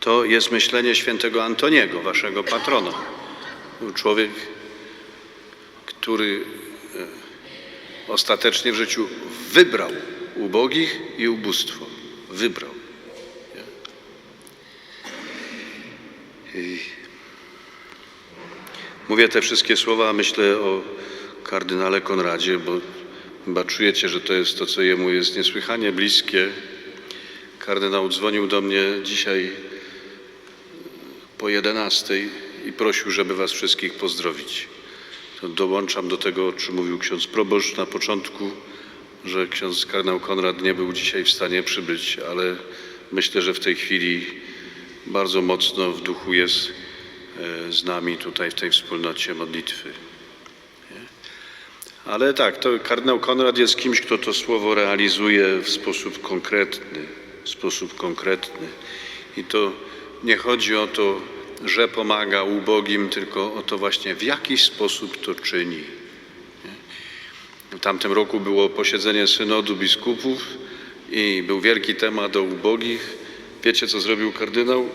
to jest myślenie świętego Antoniego, waszego patrona. Był człowiek, który e, ostatecznie w życiu wybrał ubogich i ubóstwo. Wybrał. Mówię te wszystkie słowa, myślę o kardynale Konradzie, bo chyba czujecie, że to jest to, co jemu jest niesłychanie bliskie. Kardynał dzwonił do mnie dzisiaj po 11 i prosił, żeby was wszystkich pozdrowić. To dołączam do tego, o czym mówił ksiądz proboszcz na początku, że ksiądz kardynał Konrad nie był dzisiaj w stanie przybyć, ale myślę, że w tej chwili bardzo mocno w duchu jest e, z nami tutaj w tej wspólnocie modlitwy. Ale tak, to kardynał Konrad jest kimś, kto to słowo realizuje w sposób konkretny, w sposób konkretny. I to nie chodzi o to, że pomaga ubogim, tylko o to właśnie, w jaki sposób to czyni. W tamtym roku było posiedzenie synodu biskupów i był wielki temat o ubogich. Wiecie, co zrobił kardynał?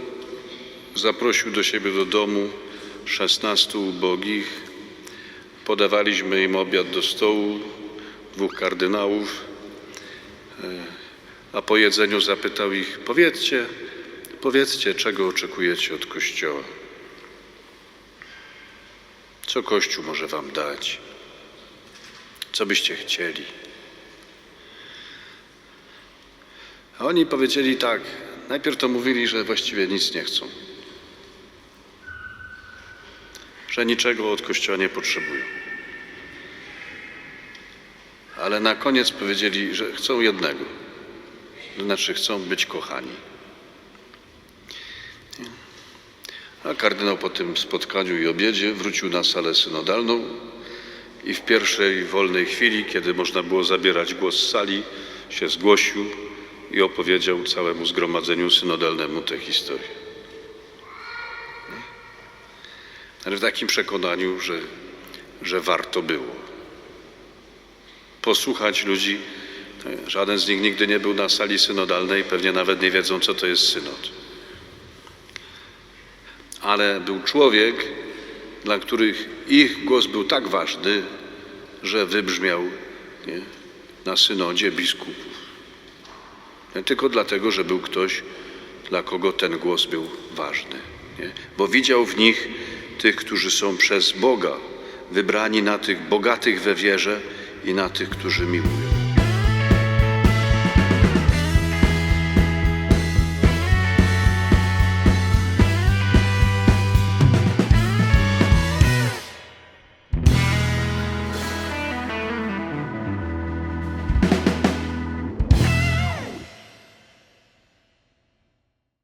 Zaprosił do siebie do domu 16 ubogich. Podawaliśmy im obiad do stołu, dwóch kardynałów, E, a po jedzeniu zapytał ich: Powiedzcie, powiedzcie, czego oczekujecie od Kościoła? Co Kościół może Wam dać? Co byście chcieli? A oni powiedzieli tak. Najpierw to mówili, że właściwie nic nie chcą. Że niczego od Kościoła nie potrzebują. Ale na koniec powiedzieli, że chcą jednego. To znaczy chcą być kochani. A kardynał po tym spotkaniu i obiedzie wrócił na salę synodalną i w pierwszej wolnej chwili, kiedy można było zabierać głos z sali, się zgłosił i opowiedział całemu zgromadzeniu synodalnemu tę historię. Ale w takim przekonaniu, że, że warto było posłuchać ludzi. Żaden z nich nigdy nie był na sali synodalnej, pewnie nawet nie wiedzą, co to jest synod. Ale był człowiek, dla których ich głos był tak ważny, że wybrzmiał nie, na synodzie biskupów. Nie tylko dlatego, że był ktoś, dla kogo ten głos był ważny. Nie? Bo widział w nich tych, którzy są przez Boga wybrani na tych bogatych we wierze i na tych, którzy miłują.